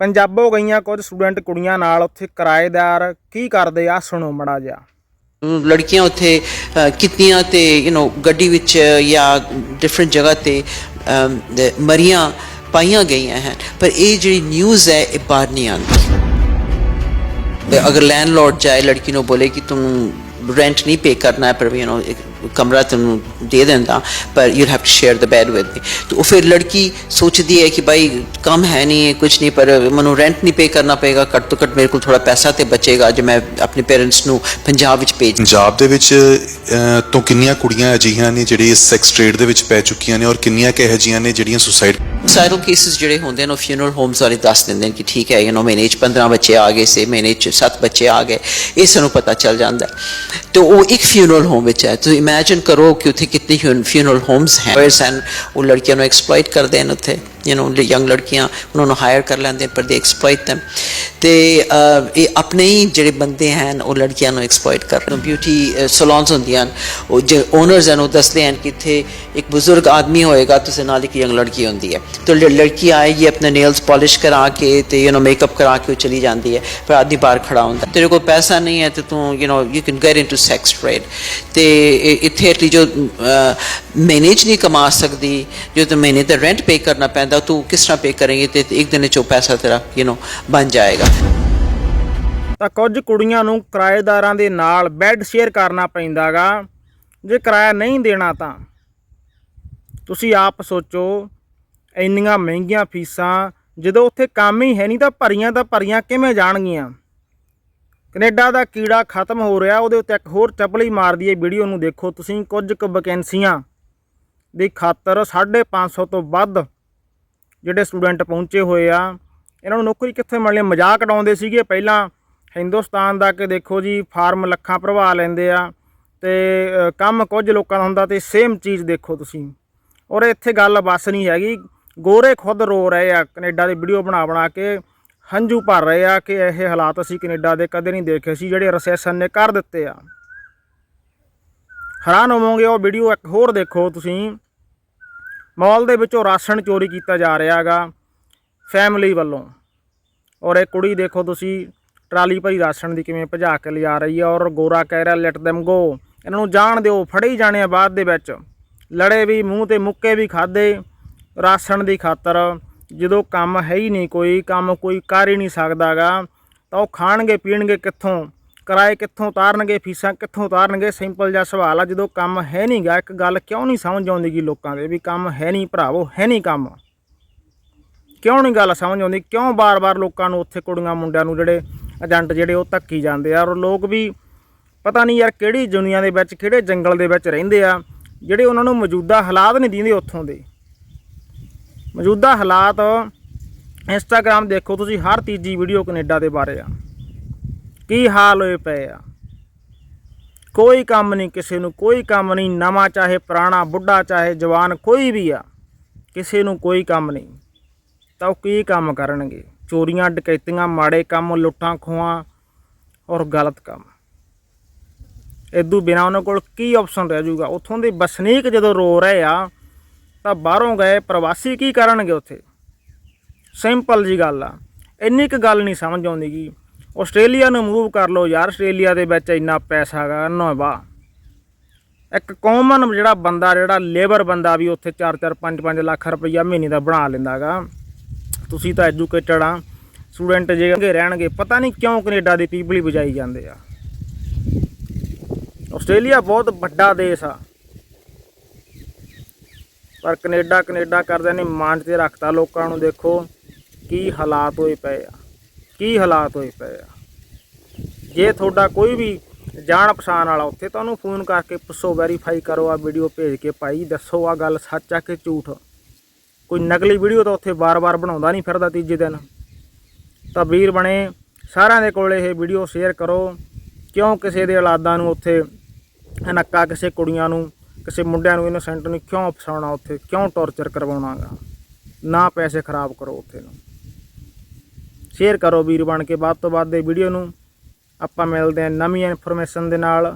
ਪੰਜਾਬੋਂ ਗਈਆਂ ਕੁਝ ਸਟੂਡੈਂਟ ਕੁੜੀਆਂ ਨਾਲ ਉੱਥੇ ਕਿਰਾਏਦਾਰ ਕੀ ਕਰਦੇ ਆ ਸੁਣੋ ਮੜਾ ਜਿਹਾ ਲੜਕੀਆਂ ਉੱਥੇ ਅ, ਕਿਤਨੀਆਂ ਤੇ ਯੂ نو ਗੱਡੀ ਵਿੱਚ ਜਾਂ ਡਿਫਰੈਂਟ ਜਗ੍ਹਾ ਤੇ ਅਮ, ਦ- ਮਰੀਆਂ ਪਾਈਆਂ ਗਈਆਂ ਹਨ ਪਰ ਇਹ ਜਿਹੜੀ ਨਿਊਜ਼ ਹੈ ਇਹ ਬਾਹਰ ਨਹੀਂ ਆਉਂਦੀ ਤੇ ਅਗਰ ਲੈਂਡਲੋਰਡ ਜਾਏ ਲੜਕੀ ਨੂੰ ਬੋਲੇ ਕਿ ਤੂੰ ਰੈਂਟ ਨਹੀਂ ਪੇ ਕਰਨਾ ਹੈ ਪਰ ਯੂ نو ਇੱਕ ਕਮਰਾ ਤੈਨੂੰ ਦੇ ਦਿੰਦਾ ਪਰ you have to share the bed with me तो ਫਿਰ ਲੜਕੀ ਸੋਚਦੀ ਹੈ ਕਿ ਭਾਈ ਕੰਮ ਹੈ ਨਹੀਂ ਕੁਝ ਨਹੀਂ ਪਰ ਮੈਨੂੰ ਰੈਂਟ ਨਹੀਂ ਪੇ ਕਰਨਾ ਪਏਗਾ ਘੱਟ ਤੋਂ ਘੱਟ ਮੇਰੇ ਕੋਲ ਥੋੜਾ ਪੈਸਾ ਤੇ ਬਚੇਗਾ ਜੇ ਮੈਂ ਆਪਣੇ ਪੇਰੈਂਟਸ ਨੂੰ ਪੰਜਾਬ ਵਿੱਚ ਭੇਜ ਪੰਜਾਬ ਦੇ ਵਿੱਚ ਅਹ, ਤੋਂ ਕਿੰਨੀਆਂ ਕੁੜੀਆਂ ਅਜਿਹੀਆਂ ਨੇ ਜਿਹੜੀ ਇਸ ਸੈਕਸ ਟ੍ਰੇਡ ਦੇ ਵਿੱਚ ਪੈ ਚੁੱਕੀਆਂ ਨੇ ਔਰ ਕਿੰਨੀਆਂ ਕੁ ਇਹੋ ਜਿਹੀਆਂ ਨੇ ਜਿਹੜੀਆਂ ਸੁਸਾਈਡ ਸਾਈਰਲ ਕੇਸਿਸ ਜਿਹੜੇ ਹੁੰਦੇ ਨੇ ਉਹ ਫਿਊਨਰਲ ਹੋਮਸ ਵਾਲੇ ਦੱਸ ਦਿੰਦੇ ਨੇ ਕਿ ਠੀਕ ਹੈ ਯੂ نو ਮਹੀਨੇ 'ਚ 15 ਬੱਚੇ ਆ ਗਏ ਸੇ ਮਹੀਨੇ 'ਚ 7 ਬੱਚੇ ਆ ਗਏ ਇਹ ਸਾਨੂੰ ਪਤਾ ਚੱਲ ਜਾਂਦਾ ਹੈ। ਤੇ ਉਹ ਇੱਕ ਫਿਊਨਰਲ ਹੋਮ ਵਿੱਚ ਹੈ ਤੁਸੀਂ ਇਮੇਜਿਨ ਕਰੋ ਕਿ ਉੱਥੇ ਕਿੰਨੇ ਫਿਊਨਰਲ ਹੋਮਸ ਹੈ। ਵੇਅਰਸ ਐਂਡ ਉਹ ਲੜਕੀਆਂ ਨੂੰ ਐਕਸਪਲੋਇਟ ਕਰਦੇ ਹਨ ਉੱਥੇ। ਯੂ نو ਯੰਗ ਲੜਕੀਆਂ ਉਹਨਾਂ ਨੂੰ ਹਾਇਰ ਕਰ ਲੈਂਦੇ ਪਰ ਦੇ ਐਕਸਪਲੋਇਟ them ਤੇ ਅਹ, ਇਹ ਆਪਣੇ ਹੀ ਜਿਹੜੇ ਬੰਦੇ ਹਨ ਉਹ ਲੜਕੀਆਂ ਨੂੰ ਐਕਸਪਲੋਇਟ ਕਰ ਰਹੇ ਬਿਊਟੀ ਸਲੂਨਸ ਹੁੰਦੀਆਂ ਹਨ ਉਹ ਜੇ ਓਨਰਸ ਹਨ ਉਹ ਦੱਸਦੇ ਹਨ ਕਿ ਇੱਥੇ ਇੱਕ ਬਜ਼ੁਰਗ ਆਦਮੀ ਹੋਏਗਾ ਤੇ ਉਸ ਦੇ ਨਾਲ ਇੱਕ ਯੰਗ ਲੜਕੀ ਹੁੰਦੀ ਹੈ ਤੇ ਲ- ਲੜਕੀ ਆਏਗੀ ਆਪਣੇ ਨੇਲਸ ਪਾਲਿਸ਼ ਕਰਾ ਕੇ ਤੇ ਯੂ نو ਮੇਕਅਪ ਕਰਾ ਕੇ ਉਹ ਚਲੀ ਜਾਂਦੀ ਹੈ ਪਰ ਆਦਮੀ ਬਾਹਰ ਖੜਾ ਹੁੰਦਾ ਤੇਰੇ ਕੋਲ ਪੈਸਾ ਨਹੀਂ ਹੈ ਤੇ ਤੂੰ you know you can get into sex trade ਤੇ ਇ- ਇੱਥੇ ਐਟਲੀ ਜੋ ਮੈਨੇਜ ਨਹੀਂ ਕਮਾ ਸਕਦੀ ਜੋ ਤੇ ਮਹੀਨੇ ਦਾ ਰੈਂਟ ਪੇ ਕਰਨਾ ਪੈਂਦਾ, ਤੂੰ ਕਿਸ ਤਰ੍ਹਾਂ ਪੇ ਕਰੇਂਗੀ ਤੇ ਇੱਕ ਦਿਨ ਚ ਉਹ ਪੈਸਾ ਤੇਰਾ ਯੂ نو ਬਣ ਜਾਏਗਾ। ਤਾਂ ਕੁਝ ਕੁੜੀਆਂ ਨੂੰ ਕਿਰਾਏਦਾਰਾਂ ਦੇ ਨਾਲ ਬੈੱਡ ਸ਼ੇਅਰ ਕਰਨਾ ਪੈਂਦਾਗਾ, ਜੇ ਕਿਰਾਇਆ ਨਹੀਂ ਦੇਣਾ ਤਾਂ। ਤੁਸੀਂ ਆਪ ਸੋਚੋ, ਇੰਨੀਆਂ ਮਹਿੰਗੀਆਂ ਫੀਸਾਂ, ਜਦੋਂ ਉੱਥੇ ਕੰਮ ਹੀ ਹੈ ਨਹੀਂ ਤਾਂ ਭਰੀਆਂ ਤਾਂ ਭਰੀਆਂ ਕਿਵੇਂ ਜਾਣਗੀਆਂ? ਕੈਨੇਡਾ ਦਾ ਕੀੜਾ ਖਤਮ ਹੋ ਰਿਹਾ, ਉਹਦੇ ਉੱਤੇ ਇੱਕ ਹੋਰ ਚੱਪਲੀ ਮਾਰਦੀ ਹੈ, ਵੀਡੀਓ ਨੂੰ ਦੇਖੋ, ਤੁਸੀਂ ਕੁਝ ਕੁ ਵੈਕੈਂਸੀਆਂ ਦੀ ਖਾਤਰ 550 ਤੋਂ ਵੱਧ ਜਿਹੜੇ ਸਟੂਡੈਂਟ ਪਹੁੰਚੇ ਹੋਏ ਆ। ਇਹਨਾਂ ਨੂੰ ਨੌਕਰੀ ਕਿੱਥੇ ਮਿਲਣੀ? ਮਜ਼ਾਕ ਉਡਾਉਂਦੇ ਸੀਗੇ। ਪਹਿਲਾਂ ਹਿੰਦੁਸਤਾਨ ਦਾ ਕਿ ਦੇਖੋ ਜੀ, ਫਾਰਮ ਲੱਖਾਂ ਭਰਵਾ ਲੈਂਦੇ ਆ ਤੇ ਕੰਮ ਕੁਝ ਲੋਕਾਂ ਦਾ ਹੁੰਦਾ ਤੇ ਸੇਮ ਚੀਜ਼ ਦੇਖੋ ਤੁਸੀਂ। ਔਰ ਇੱਥੇ ਗੱਲ ਬਸ ਨਹੀਂ ਹੈਗੀ। ਗੋਰੇ ਖੁਦ ਰੋ ਰਹੇ ਆ। ਕੈਨੇਡਾ ਦੀ ਵੀਡੀਓ ਬਣਾ ਬਣਾ ਕੇ ਹੰਝੂ ਭਰ ਰਹੇ ਆ ਕਿ ਇਹ ਹਾਲਾਤ ਅਸੀਂ ਕੈਨੇਡਾ ਦੇ ਕਦੇ ਨਹੀਂ ਦੇਖੇ ਸੀ, ਜਿਹੜੇ ਰਸੈਸ਼ਨ ਨੇ ਕਰ ਦਿੱਤੇ ਆ। ਹੈਰਾਨ ਹੋਵੋਗੇ, ਉਹ ਵੀਡੀਓ ਇੱਕ ਹੋਰ ਦੇਖੋ ਤੁਸੀਂ। ਮਾਲ ਦੇ ਵਿੱਚੋਂ ਰਾਸ਼ਨ ਚੋਰੀ ਕੀਤਾ ਜਾ ਰਿਹਾ ਹੈਗਾ ਫੈਮਿਲੀ ਵੱਲੋਂ। ਔਰ ਇਹ ਕੁੜੀ ਦੇਖੋ ਤੁਸੀਂ, ਟਰਾਲੀ ਭਰੀ ਰਾਸ਼ਨ ਦੀ ਕਿਵੇਂ ਭਜਾ ਕੇ ਲਿਆ ਰਹੀ ਹੈ ਔਰ ਗੋਰਾ ਕਹਿ ਰਿਹਾ ਲੈਟ them go ਇਹਨਾਂ ਨੂੰ ਜਾਣ ਦਿਓ, ਫੜੇ ਹੀ ਜਾਣੇ ਆ ਬਾਅਦ ਦੇ ਵਿੱਚ। ਲੜੇ ਵੀ, ਮੂੰਹ ਤੇ ਮੁੱਕੇ ਵੀ ਖਾਦੇ ਰਾਸ਼ਨ ਦੀ ਖਾਤਰ। ਜਦੋਂ ਕੰਮ ਹੈ ਹੀ ਨਹੀਂ ਕੋਈ, ਕੰਮ ਕੋਈ ਕਰ ਹੀ ਨਹੀਂ ਸਕਦਾਗਾ ਤਾਂ ਉਹ ਖਾਣਗੇ, ਪੀਣਗੇ ਕਿੱਥੋਂ? ਕਿਰਾਏ ਕਿੱਥੋਂ ਉਤਾਰਨਗੇ, ਫੀਸਾਂ ਕਿੱਥੋਂ ਉਤਾਰਨਗੇ ਸਿੰਪਲ ਜਿਹਾ ਸਵਾਲ ਆ, ਜਦੋਂ ਕੰਮ ਹੈ ਨਹੀਂਗਾ ਇੱਕ ਗੱਲ ਕਿਉਂ ਨਹੀਂ ਸਮਝ ਆਉਂਦੀ ਆਉਂਦੀਗੀ ਲੋਕਾਂ ਦੇ ਵੀ ਕੰਮ ਹੈ ਨਹੀਂ ਭਰਾਵੋ, ਹੈ ਨਹੀਂ ਕੰਮ। ਕਿਉਂ ਨਹੀਂ ਗੱਲ ਸਮਝ ਆਉਂਦੀ, ਕਿਉਂ ਬਾਰ-ਬਾਰ ਲੋਕਾਂ ਨੂੰ ਉੱਥੇ ਕੁੜੀਆਂ ਮੁੰਡਿਆਂ ਨੂੰ ਜਿਹੜੇ ਏਜੰਟ ਜਿਹੜੇ ਉਹ ਧੱਕੀ ਜਾਂਦੇ ਆ, ਔਰ ਲੋਕ ਵੀ ਪਤਾ ਨਹੀਂ ਯਾਰ ਕਿਹੜੀ ਦੁਨੀਆ ਦੇ ਵਿੱਚ, ਕਿਹੜੇ ਜੰਗਲ ਦੇ ਵਿੱਚ ਰਹਿੰਦੇ ਆ, ਜਿਹੜੇ ਉਹਨਾਂ ਨੂੰ ਮੌਜੂਦਾ ਹਾਲਾਤ ਨਹੀਂ ਦਿੰਦੇ ਉੱਥੋਂ ਦੇ। ਮੌਜੂਦਾ ਹਾਲਾਤ ਇੰਸਟਾਗ੍ਰam ਦੇਖੋ ਤੁਸੀਂ, ਹਰ ਤੀਜੀ ਵੀਡੀਓ ਕੈਨੇਡਾ ਦੇ ਬਾਰੇ ਆ। ਕੀ ਹਾਲ ਹੋਏ ਪਏ ਆ? ਕੋਈ ਕੰਮ ਨਹੀਂ, ਕਿਸੇ ਨੂੰ ਕੋਈ ਕੰਮ ਨਹੀਂ, ਨਵਾਂ ਚਾਹੇ ਪੁਰਾਣਾ, ਬੁੱਢਾ ਚਾਹੇ ਜਵਾਨ, ਕੋਈ ਵੀ ਆ, ਕਿਸੇ ਨੂੰ ਕੋਈ ਕੰਮ ਨਹੀਂ। ਤਾਂ ਉਹ ਕੀ ਕੰਮ ਕਰਨਗੇ? ਚੋਰੀਆਂ, ਡਕੈਤੀਆਂ, ਮਾੜੇ ਕੰਮ, ਲੁੱਟਾਂ, ਖੋਹਾਂ ਔਰ ਗਲਤ ਕੰਮ। ਇਦੋਂ ਬਿਨਾ ਉਹਨਾਂ ਕੋਲ ਕੀ ਆਪਸ਼ਨ ਰਹਿ ਜਾਊਗਾ? ਉੱਥੋਂ ਦੇ ਵਸਨੀਕ ਜਦੋਂ ਰੋ ਰਹੇ ਆ, ਤਾਂ ਬਾਹਰੋਂ ਗਏ, ਪ੍ਰਵਾਸੀ ਕੀ ਕਰਨਗੇ ਉੱਥੇ? ਸਿੰਪਲ ਜੀ ਗੱਲ ਆ। ਇੰਨੀ ਕੁ ਗੱਲ ਨਹੀਂ ਸਮਝ ਆਉਂਦੀ ਗੀ। ਆਸਟ੍ਰੇਲੀਆ ਨੂੰ ਮੂਵ ਕਰ ਲਓ ਯਾਰ, ਆਸਟ੍ਰੇਲੀਆ ਦੇ ਵਿੱਚ ਇੰਨਾ ਪੈਸਾ ਹੈਗਾ ਨੋਵਾ ਇੱਕ ਕਾਮਨ ਜਿਹੜਾ ਬੰਦਾ, ਜਿਹੜਾ ਲੇਬਰ ਬੰਦਾ ਵੀ ਉੱਥੇ 4-4 5-5 ਲੱਖ ਰੁਪਈਆ ਮਹੀਨੇ ਦਾ ਬਣਾ ਲੈਂਦਾਗਾ ਤੁਸੀਂ ਤਾਂ ਐਜੂਕੇਟਡ ਆ ਸਟੂਡੈਂਟ ਜਿਹੜੇ ਰਹਿਣਗੇ ਪਤਾ ਨਹੀਂ ਕਿਉਂ ਕੈਨੇਡਾ ਦੀ ਪੀਪਲੀ ਹੀ ਜਾਂਦੇ ਆ। ਆਸਟ੍ਰੇਲੀਆ ਬਹੁਤ ਵੱਡਾ ਦੇਸ਼ ਆ। ਪਰ ਕੈਨੇਡਾ ਕੈਨੇਡਾ ਕਰਦਿਆਂ ਨੇ ਮਾਂਜ ਤੇ ਰੱਖਤਾ, ਲੋਕਾਂ ਨੂੰ ਦੇਖੋ ਕੀ ਹਾਲਾਤ ਹੋਏ ਪਏ ਆ। ਕੀ ਹਾਲਾਤ ਹੋਏ ਪਏ ਆ? ਜੇ ਤੁਹਾਡਾ ਕੋਈ ਵੀ ਜਾਣ ਪਛਾਣ ਵਾਲਾ ਉੱਥੇ, ਤਾਂ ਉਹਨੂੰ ਫੋਨ ਕਰਕੇ ਪੁੱਛੋ ਵੈਰੀਫਾਈ ਕਰੋ ਆ ਵੀਡੀਓ ਭੇਜ ਕੇ ਭਾਈ, ਦੱਸੋ ਆ ਗੱਲ ਸੱਚ ਆ ਕਿ ਝੂਠ? ਕੋਈ ਨਕਲੀ ਵੀਡੀਓ ਤਾਂ ਉੱਥੇ ਬਾਰ-ਬਾਰ ਬਣਾਉਂਦਾ ਨਹੀਂ ਫਿਰਦਾ ਤੀਜੇ ਦਿਨ। ਤਾਂ ਵੀਰ ਬਣੇ, ਸਾਰਿਆਂ ਦੇ ਕੋਲ ਇਹ ਵੀਡੀਓ ਸ਼ੇਅਰ ਕਰੋ। ਕਿਉਂ ਕਿਸੇ ਦੇ ਔਲਾਦਾਂ ਨੂੰ ਉੱਥੇ ਨੱਕਾ ਕਿਸੇ ਕੁੜੀਆਂ ਨੂੰ, ਕਿਸੇ ਮੁੰਡਿਆਂ ਨੂੰ ਇਨੋਸੈਂਟ ਨੂੰ ਕਿਉਂ ਫਸਾਉਣਾ ਉੱਥੇ? ਕਿਉਂ ਟੌਰਚਰ ਕਰਵਾਉਣਾਗਾ? ਨਾ ਪੈਸੇ ਖਰਾਬ ਕਰੋ ਉੱਥੇ ਨੂੰ। ਸ਼ੇਅਰ ਕਰੋ ਵੀਰ ਬਣ ਕੇ। ਵੱਧ ਤੋਂ ਵੱਧ ਦੇ ਵੀਡੀਓ ਨੂੰ ਆਪਾਂ ਮਿਲਦੇ ਹਾਂ ਨਵੀਂ ਇਨਫੋਰਮੇਸ਼ਨ ਦੇ ਨਾਲ।